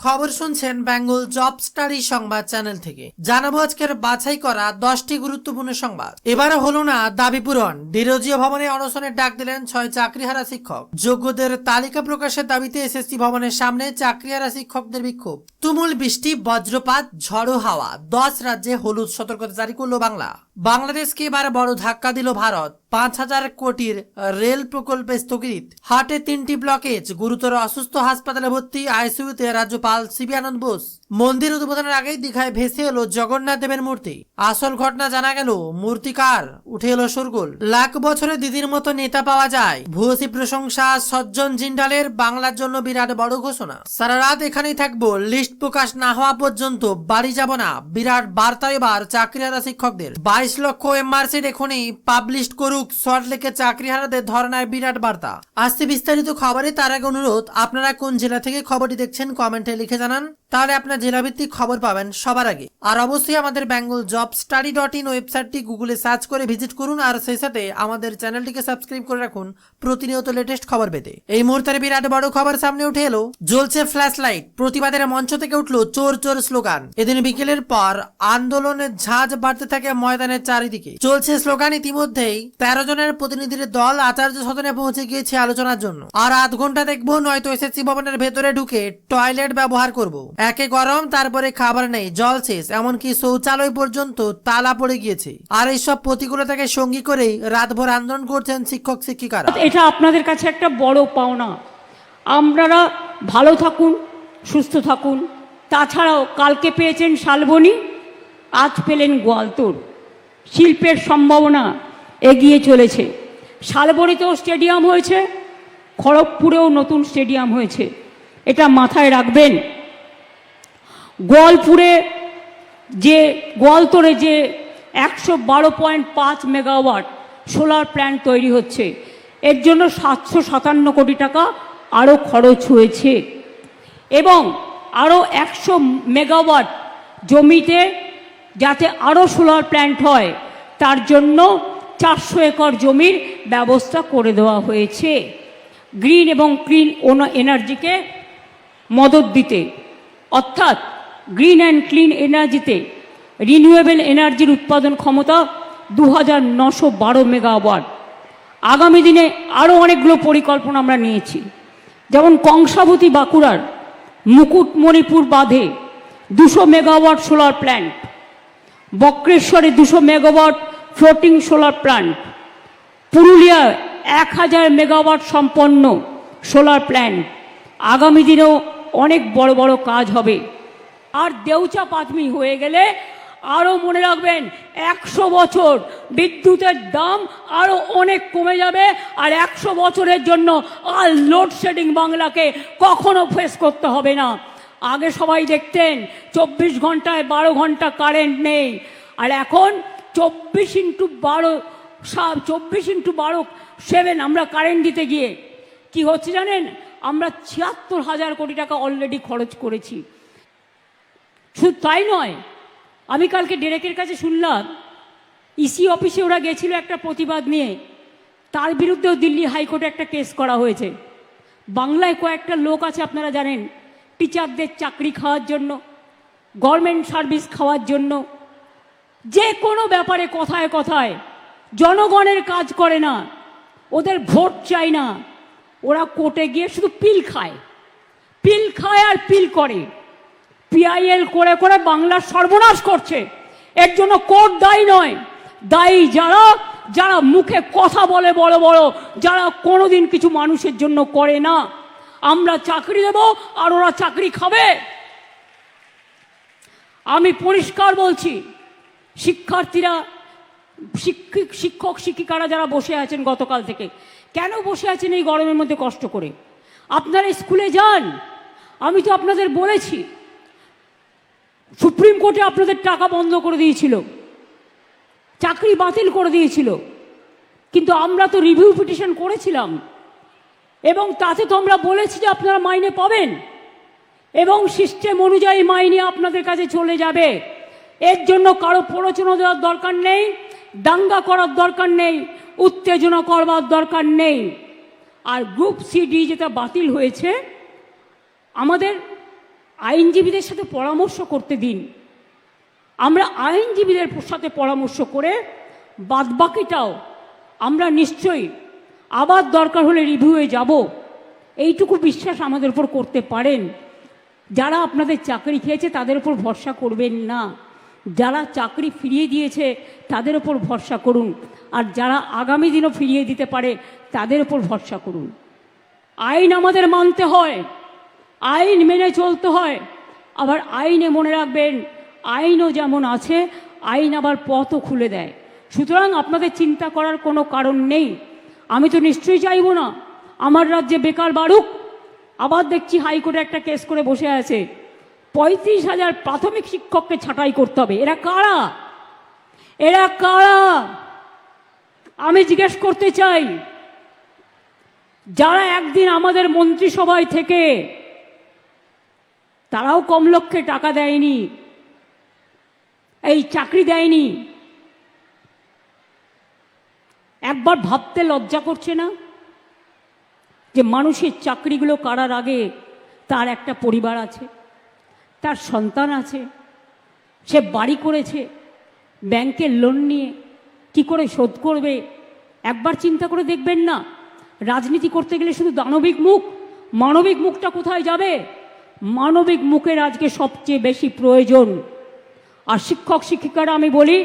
খবর শুনছেন Bengal job study সংবাদ চ্যানেল থেকে। জানাব আজকের বাছাই করা দশটি গুরুত্বপূর্ণ সংবাদ। এবারে হলো না দাবি পূরণ। ডিরোজিও ভবনে অনশনের ডাক দিলেন ছয় চাকরিহারা শিক্ষক। যোগ্যদের তালিকা প্রকাশের দাবিতে এসএসসি ভবনের সামনে চাকরিহারা শিক্ষকদের বিক্ষোভ। তুমুল বৃষ্টি, বজ্রপাত, ঝড়ো হাওয়া। দশ রাজ্যে হলুদ সতর্কতা জারি করল বাংলা। বাংলাদেশকে এবার বড় ধাক্কা দিল ভারত। পাঁচ হাজার কোটির রেল প্রকল্পে স্থগিত। হাটে তিনটি ব্লকেজ, গুরুতর অসুস্থ হাসপাতালে ভর্তি, আইসিইউতে রাজ্যপাল সিবি আনন্দ বোস। মন্দির উদ্বোধনের আগেই দীঘায় ভেসে এলো জগন্নাথ দেবের মূর্তি। আসল ঘটনা জানা গেল মূর্তিকার উঠে এলো সরগোল লাখ বছরে দিদির মতো নেতা পাওয়া যায়। ভূয়সী প্রশংসা সজ্জন জিন্ডালের বাংলার জন্য বিরাট বড় ঘোষণা। সারা রাত এখানেই থাকব, লিস্ট প্রকাশ না হওয়া পর্যন্ত বাড়ি যাব না। বিরাট বার্তা এবার চাকরিহারা শিক্ষকদের। বাইশ লক্ষ এমআরসি এখনই পাবলিশ করুক সল্টলেকের চাকরিহারাদের ধরনের বিরাট বার্তা। আসছে বিস্তারিত খবরে তার আগে অনুরোধ, আপনারা কোন জেলা থেকে খবরটি দেখছেন কমেন্টে লিখে জানান। তাহলে আপনার জেলাভিত্তিক খবর পাবেন সবার আগে। আর অবশ্যই আমাদের Bengal job study dot in ওয়েবসাইটটি গুগলে সার্চ করে ভিজিট করুন আর সেই সাথে আমাদের চ্যানেলটিকে সাবস্ক্রাইব করে রাখুন প্রতিনিয়ত লেটেস্ট খবর পেতে। এই মুহূর্তের বিরাট বড় খবর সামনে উঠে এলো। জ্বলছে ফ্ল্যাশ লাইট প্রতিবাদের মঞ্চ থেকে উঠল চোর চোর স্লোগান। এদিন বিকেলের পর আন্দোলনের ঝাঁজ বাড়তে থাকে ময়দানের চারিদিকে। চলছে স্লোগান ইতিমধ্যেই তেরো জনের প্রতিনিধির দল আচার্য সদনে পৌঁছে গিয়েছে আলোচনার জন্য। আর আধ ঘণ্টা দেখব, নয়তো এসএসসি ভবনের ভেতরে ঢুকে টয়লেট ব্যবহার করব। একে গরম, তারপরে খাবার নেই, জল শেষ, এমনকি শৌচালয় পর্যন্ত তালা পড়ে গিয়েছে। আর এইসব প্রতিকূলতাকে সঙ্গী করেই রাতভর আন্দোলন করছেন শিক্ষক, শিক্ষিকারা। এটা আপনাদের কাছে একটা বড় পাওনা। আপনারা ভালো থাকুন, সুস্থ থাকুন। তাছাড়াও কালকে পেয়েছেন শালবনী, আজ পেলেন গোয়ালতোর। শিল্পের সম্ভাবনা এগিয়ে চলেছে। শালবনীতেও স্টেডিয়াম হয়েছে, খড়গপুরেও নতুন স্টেডিয়াম হয়েছে। এটা মাথায় রাখবেন। গোয়ালপুরে যে গোয়ালতোড়ে যে একশো বারো পয়েন্ট পাঁচ মেগাওয়াট সোলার প্ল্যান্ট তৈরি হচ্ছে, এর জন্য সাতশো সাতান্ন কোটি টাকা আরও খরচ হয়েছে। এবং আরও একশো মেগাওয়াট জমিতে যাতে আরও সোলার প্ল্যান্ট হয়, তার জন্য চারশো একর জমির ব্যবস্থা করে দেওয়া হয়েছে। গ্রিন এবং ক্লিন এনার্জিকে মদত দিতে, অর্থাৎ গ্রিন অ্যান্ড ক্লিন এনার্জিতে রিনিউয়েবল এনার্জির উৎপাদন ক্ষমতা দু হাজার নশো বারো মেগাওয়াট। আগামী দিনে আরও অনেকগুলো পরিকল্পনা আমরা নিয়েছি। যেমন কংসাবতী বাঁকুড়ার মুকুটমণিপুর বাঁধে দুশো মেগাওয়াট সোলার প্ল্যান্ট, বক্রেশ্বরে দুশো মেগাওয়াট ফ্লোটিং সোলার প্ল্যান্ট পুরুলিয়ায় এক হাজার মেগাওয়াট সম্পন্ন সোলার প্ল্যান্ট আগামী দিনেও অনেক বড় বড় কাজ হবে। আর দেউচা পাতমি হয়ে গেলে আরও মনে রাখবেন, একশো বছর বিদ্যুতের দাম আরও অনেক কমে যাবে আর একশো বছরের জন্য আর লোডশেডিং বাংলাকে কখনো ফেস করতে হবে না। আগে সবাই দেখতেন, চব্বিশ ঘন্টায় বারো ঘণ্টা কারেন্ট নেই। আর এখন চব্বিশ ইন্টু বারো চব্বিশ ইন্টু বারো, সেভেন, আমরা কারেন্ট দিতে গিয়ে, কি হচ্ছে জানেন? আমরা ছিয়াত্তর হাজার কোটি টাকা অলরেডি খরচ করেছি। শুধু তাই নয়। আমি কালকে ডেরেকের কাছে শুনলাম ইসি অফিসে ওরা গেছিল একটা প্রতিবাদ নিয়ে। তার বিরুদ্ধেও দিল্লি হাইকোর্টে একটা কেস করা হয়েছে। বাংলায় কয়েকটা লোক আছে আপনারা জানেন টিচারদের চাকরি খাওয়ার জন্য গভর্নমেন্ট সার্ভিস খাওয়ার জন্য। যে কোনো ব্যাপারে কথায় কথায়। জনগণের কাজ করে না। ওদের ভোট চাই না। ওরা কোর্টে গিয়ে শুধু পিল খায়। পিল খায় আর পিল করে। পিআইএল করে করে বাংলার সর্বনাশ করছে। এর জন্য কোর্ট দায়ী নয়। দায়ী যারা যারা মুখে কথা বলে বড় বড়, যারা কোনোদিন কিছু মানুষের জন্য করে না। আমরা চাকরি দেব আর ওরা চাকরি খাবে। আমি পরিষ্কার বলছি শিক্ষার্থীরা শিক্ষিক শিক্ষক, শিক্ষিকারা যারা বসে আছেন গতকাল থেকে, কেন বসে আছেন এই গরমের মধ্যে কষ্ট করে? আপনারা স্কুলে যান। আমি তো আপনাদের বলেছি, সুপ্রিম কোর্টে আপনাদের টাকা বন্ধ করে দিয়েছিল, চাকরি বাতিল করে দিয়েছিল, কিন্তু আমরা তো রিভিউ পিটিশন করেছিলাম, এবং তাতে তো আমরা বলেছি যে আপনারা মাইনে পাবেন, এবং সিস্টেম অনুযায়ী মাইনে আপনাদের কাছে চলে যাবে। এর জন্য কারও প্ররোচনা দেওয়ার দরকার নেই, দাঙ্গা করার দরকার নেই, উত্তেজনা করবার দরকার নেই। আর গ্রুপ সি ডি যেটা বাতিল হয়েছে, আমাদের আইনজীবীদের সাথে পরামর্শ করতে দিন। আমরা আইনজীবীদের সাথে পরামর্শ করে বাদবাকিটাও আমরা নিশ্চয়ই আবার দরকার হলে রিভিউয়ে যাব। এইটুকু বিশ্বাস আমাদের উপর করতে পারেন। যারা আপনাদের চাকরি খেয়েছে তাদের উপর ভরসা করবেন না। যারা চাকরি ফিরিয়ে দিয়েছে, তাদের উপর ভরসা করুন। আর যারা আগামী দিনও ফিরিয়ে দিতে পারে, তাদের উপর ভরসা করুন। আইন আমাদের মানতে হয়। আইন মেনে চলতে হয়। আবার আইনে মনে রাখবেন, আইনও যেমন আছে, আইন আবার পথও খুলে দেয়। সুতরাং আপনাদের চিন্তা করার কোনো কারণ নেই। আমি তো নিশ্চয়ই চাইব না। আমার রাজ্যে বেকার বাড়ুক। আবার দেখছি হাইকোর্টে একটা কেস করে বসে আছে। পঁয়ত্রিশ হাজার প্রাথমিক শিক্ষককে ছাঁটাই করতে হবে। এরা কারা? এরা কারা? আমি জিজ্ঞেস করতে চাই, যারা একদিন আমাদের মন্ত্রিসভায় থেকে তারাও কম লক্ষ্যে টাকা দেয়নি, এই চাকরি দেয়নি, একবার ভাবতে লজ্জা করছে না যে মানুষের চাকরিগুলো কারার আগে তার একটা পরিবার আছে? তার সন্তান আছে, সে বাড়ি করেছে ব্যাংকের লোন নিয়ে কি করে শোধ করবে? একবার চিন্তা করে দেখবেন না, রাজনীতি করতে গেলে শুধু দানবিক মুখ, মানবিক মুখটা কোথায় যাবে? মানবিক মুখের আজকে সবচেয়ে বেশি প্রয়োজন। আর শিক্ষক শিক্ষিকারা আমি বলি,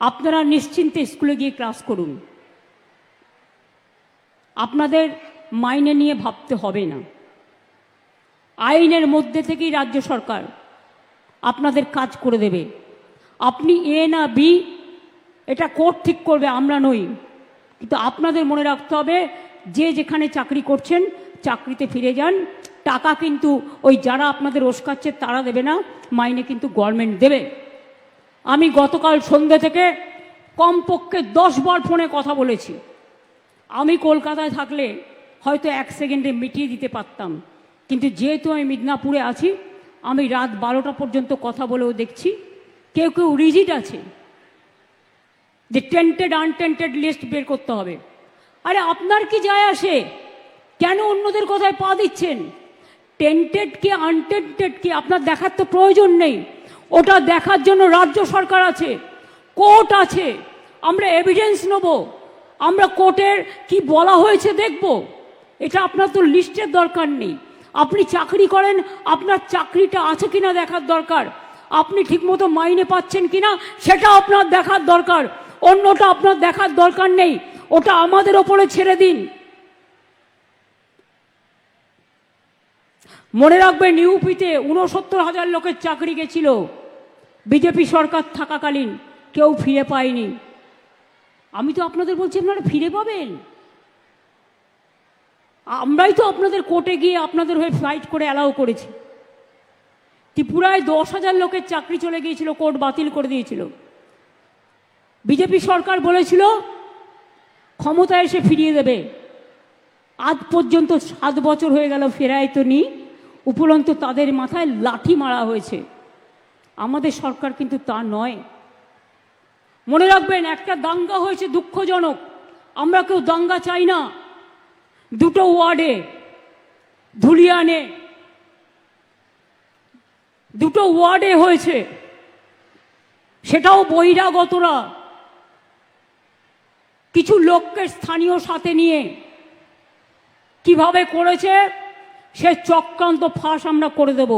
আপনারা নিশ্চিন্তে স্কুলে গিয়ে ক্লাস করুন। আপনাদের মাইনে নিয়ে ভাবতে হবে না। আইনের মধ্যে থেকেই রাজ্য সরকার আপনাদের কাজ করে দেবে। আপনি এ না বি, এটা কোর্ট ঠিক করবে, আমরা নই। কিন্তু আপনাদের মনে রাখতে হবে, যে যেখানে চাকরি করছেন, চাকরিতে ফিরে যান। টাকা কিন্তু ওই যারা আপনাদের ওস্কাচ্ছে, তারা দেবে না, মাইনে কিন্তু গভর্নমেন্ট দেবে। আমি গতকাল সন্ধ্যে থেকে কমপক্ষে দশ বার ফোনে কথা বলেছি। আমি কলকাতায় থাকলে হয়তো এক সেকেন্ডে মিটিয়ে দিতে পারতাম। কিন্তু যেহেতু আমি মিদনাপুরে আছি, আমি রাত বারোটা পর্যন্ত কথা বলেও দেখছি। কেউ কেউ রিজিট আছে। যে টেন্টেড আনটেন্টেড লিস্ট বের করতে হবে। আরে আপনার কি যায় আসে? কেন অন্যদের কথায় পা দিচ্ছেন? টেন্টেড কি আনটেন্টেড কি আপনার দেখার তো প্রয়োজন নেই। ওটা দেখার জন্য রাজ্য সরকার আছে। কোর্ট আছে। আমরা এভিডেন্স নেব। আমরা কোর্টের কি বলা হয়েছে দেখব। এটা আপনার তো লিস্টের দরকার নেই। আপনি চাকরি করেন, আপনার চাকরিটা আছে কিনা দেখার দরকার। আপনি ঠিকমতো মাইনে পাচ্ছেন কিনা, সেটা আপনার দেখার দরকার। অন্যটা আপনার দেখার দরকার নেই, ওটা আমাদের ওপরে ছেড়ে দিন। মনে রাখবেন, ইউপিতে উনসত্তর হাজার লোকের চাকরি গেছিল। বিজেপি সরকার থাকাকালীন, কেউ ফিরে পায়নি। আমি তো আপনাদের বলছি, আপনারা ফিরে পাবেন? আমরাই তো আপনাদের কোর্টে গিয়ে আপনাদের হয়ে ফাইট করে অ্যালাউ করেছি। ত্রিপুরায় দশ হাজার লোকের চাকরি চলে গিয়েছিল, কোর্ট বাতিল করে দিয়েছিল। বিজেপি সরকার বলেছিল, ক্ষমতা এসে ফিরিয়ে দেবে। আজ পর্যন্ত সাত বছর হয়ে গেল ফেরায় তো নি, উপরন্ত তাদের মাথায় লাঠি মারা হয়েছে। আমাদের সরকার কিন্তু তা নয়। মনে রাখবেন, একটা দাঙ্গা হয়েছে দুঃখজনক। আমরা কেউ দাঙ্গা চাই না। দুটো ওয়ার্ডে, ধুলিয়ানে, দুটো ওয়ার্ডে হয়েছে। সেটাও বহিরাগতরা কিছু লোককে স্থানীয় সাথে নিয়ে কীভাবে করেছে, সে চক্রান্ত ফাঁস আমরা করে দেব।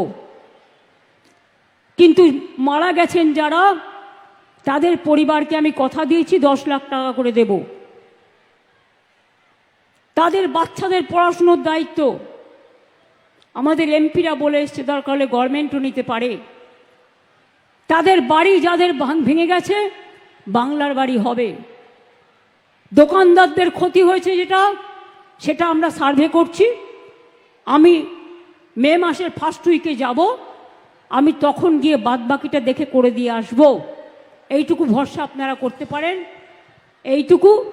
কিন্তু মারা গেছেন যারা, তাদের পরিবারকে আমি কথা দিয়েছি, দশ লাখ টাকা করে দেব। তাদের বাচ্চাদের পড়াশুনোর দায়িত্ব। আমাদের এমপিরা বলে এসছে, দরকার হলে গভর্নমেন্টও নিতে পারে। তাদের বাড়ি যাদের ভাঙ- গেছে, বাংলার বাড়ি হবে। দোকানদারদের ক্ষতি হয়েছে যেটা, সেটা আমরা সার্ভে করছি। আমি মে মাসের ফার্স্ট উইকে যাব, আমি তখন গিয়ে বাদবাকিটা দেখে করে দিয়ে আসব। এইটুকু ভরসা আপনারা করতে পারেন, এইটুকু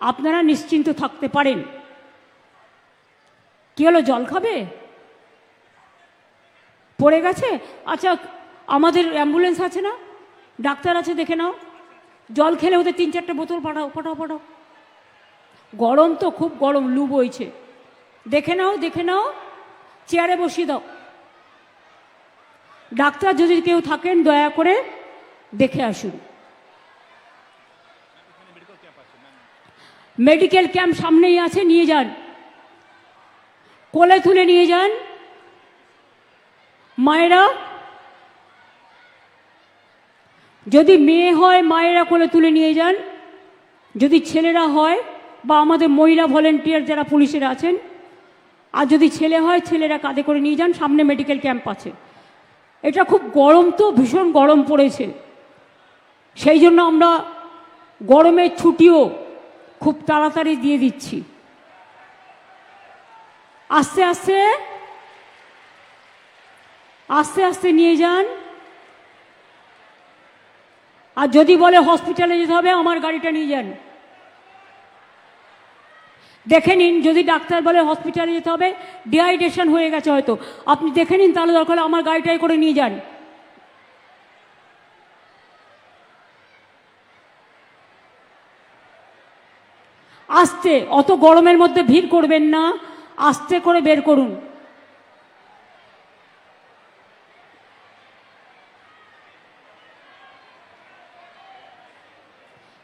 আপনারা নিশ্চিন্ত থাকতে পারেন। কি হলো, জল খাবে? পড়ে গেছে? আচ্ছা আমাদের অ্যাম্বুলেন্স আছে না? ডাক্তার আছে, দেখে নাও। জল খেলে ওদের তিন চারটে বোতল পাঠাও পাঠাও পাঠাও। গরম তো, খুব গরম, লু বইছে। দেখে নাও দেখে নাও, চেয়ারে বসিয়ে দাও। ডাক্তার যদি কেউ থাকেন, দয়া করে দেখে আসুন। মেডিকেল ক্যাম্প সামনেই আছে, নিয়ে যান। কোলে তুলে নিয়ে যান। মায়েরা, যদি মেয়ে হয়, মায়েরা কোলে তুলে নিয়ে যান। যদি ছেলেরা হয় বা আমাদের মহিলা ভলেন্টিয়ার যারা পুলিশের আছেন, আর যদি ছেলে হয়, ছেলেরা কাঁধে করে নিয়ে যান, সামনে মেডিকেল ক্যাম্প আছে। এটা খুব গরম তো, ভীষণ গরম পড়েছে। সেই জন্য আমরা গরমের ছুটিও খুব তাড়াতাড়ি দিয়ে দিচ্ছি। আস্তে আস্তে আস্তে আস্তে নিয়ে যান। আর যদি বলে হসপিটালে যেতে হবে, আমার গাড়িটা নিয়ে যান। দেখে নিন, যদি ডাক্তার বলে হসপিটালে যেতে হবে ডিহাইড্রেশন হয়ে গেছে হয়তো। আপনি দেখে নিন, তাহলে দরকার আমার গাড়িটাই করে নিয়ে যান। আস্তে, অত গরমের মধ্যে ভিড় করবেন না। আস্তে করে বের করুন।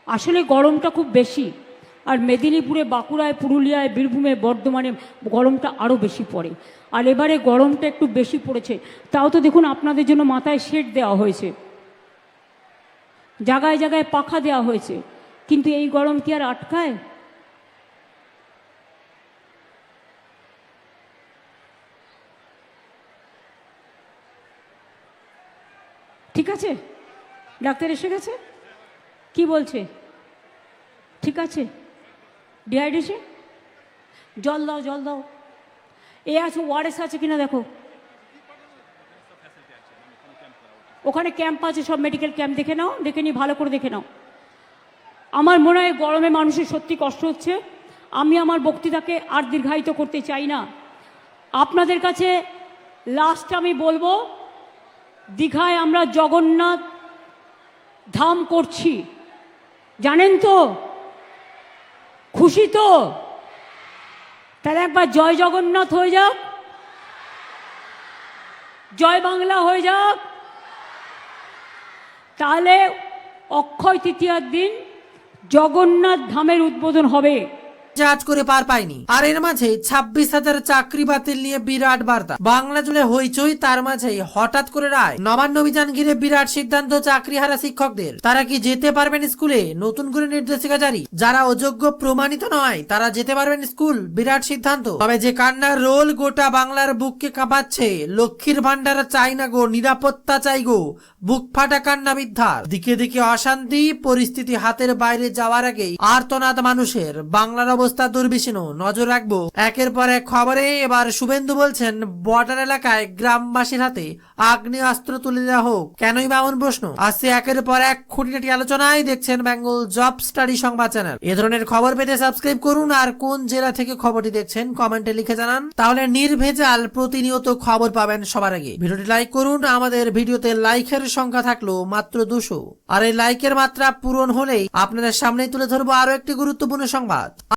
আসলে গরমটা খুব বেশি, আর মেদিনীপুরে, বাঁকুড়ায়, পুরুলিয়ায়, বীরভূমে, বর্ধমানে গরমটা আরও বেশি পড়ে। আর এবারে গরমটা একটু বেশি পড়েছে। তাও তো দেখুন, আপনাদের জন্য মাথায় শেড দেওয়া হয়েছে। জায়গায় জায়গায় পাখা দেওয়া হয়েছে। কিন্তু এই গরম কি আর আটকায়? আছে? ডাক্তার এসে গেছে? কি বলছে? ঠিক আছে। ডিহাইড্রেশন জল দাও জল দাও। এ আছে ওয়ারেস আছে কিনা দেখো। ওখানে ক্যাম্প আছে, সব মেডিকেল ক্যাম্প। দেখে নাও, দেখে নিয়ে ভালো করে দেখে নাও। আমার মনে হয় গরমে মানুষের সত্যি কষ্ট হচ্ছে। আমি আমার বক্তৃতাকে আর দীর্ঘায়িত করতে চাই না। আপনাদের কাছে লাস্ট আমি বলব দীঘায় আমরা জগন্নাথ ধাম করছি। জানেন তো? খুশি তো? তাহলে একবার জয় জগন্নাথ হয়ে যাক। জয় বাংলা হয়ে যাক। তাহলে অক্ষয় তৃতীয়ার দিন জগন্নাথ ধামের উদ্বোধন হবে। জাজ করে পার পায়নি আর এর মাঝে ছাব্বিশ হাজার চাকরি বাতিল নিয়ে বিরাট বার্তা। বাংলা জুড়ে হইচই, তার মাঝেই হঠাৎ করে রায়। নবান্ন অভিযান ঘিরে বিরাট সিদ্ধান্ত চাকরি হারা শিক্ষকদের। তারা কি যেতে পারবেন স্কুলে? নতুন করে নির্দেশিকা জারি। যারা অযোগ্য প্রমাণিত নয়, তারা যেতে পারবেন স্কুল। বিরাট সিদ্ধান্ত। তবে যে কান্নার রোল গোটা বাংলার বুককে কাঁপাচ্ছে, লক্ষ্মীর ভান্ডার চাই না গো, নিরাপত্তা চাই গো, বুক ফাটা কান্না বিদ্ধার। দিকে দিকে অশান্তি, পরিস্থিতি হাতের বাইরে যাওয়ার আগেই আর্তনাদ মানুষের, বাংলার অবস্থা দুর্বিষীণ। নজর রাখব। একের পর এক খবরে এবার শুভেন্দু বলছেন, বর্ডার এলাকায় গ্রামবাসীর হাতে আগ্নেয়াস্ত্র তুলে দেওয়া হোক। কেনই বা এমন প্রশ্ন? আসছে একের পর এক খুঁটিনাটি আলোচনায় দেখছেন বেঙ্গল জব স্টাডি সংবাদ চ্যানেল। এ ধরনের খবর পেতে সাবস্ক্রাইব করুন আর কোন জেলা থেকে খবরটি দেখছেন কমেন্টে লিখে জানান। তাহলে নির্ভেজাল প্রতিনিয়ত খবর পাবেন সবার আগে। ভিডিওটি লাইক করুন, আমাদের ভিডিওতে লাইকের সংখ্যা থাকল মাত্র দুশো। আর এই লাইকের মাত্রা পূরণ হলেই আপনাদের সামনেই তুলে ধরবো আরও একটি গুরুত্বপূর্ণ সংবাদ।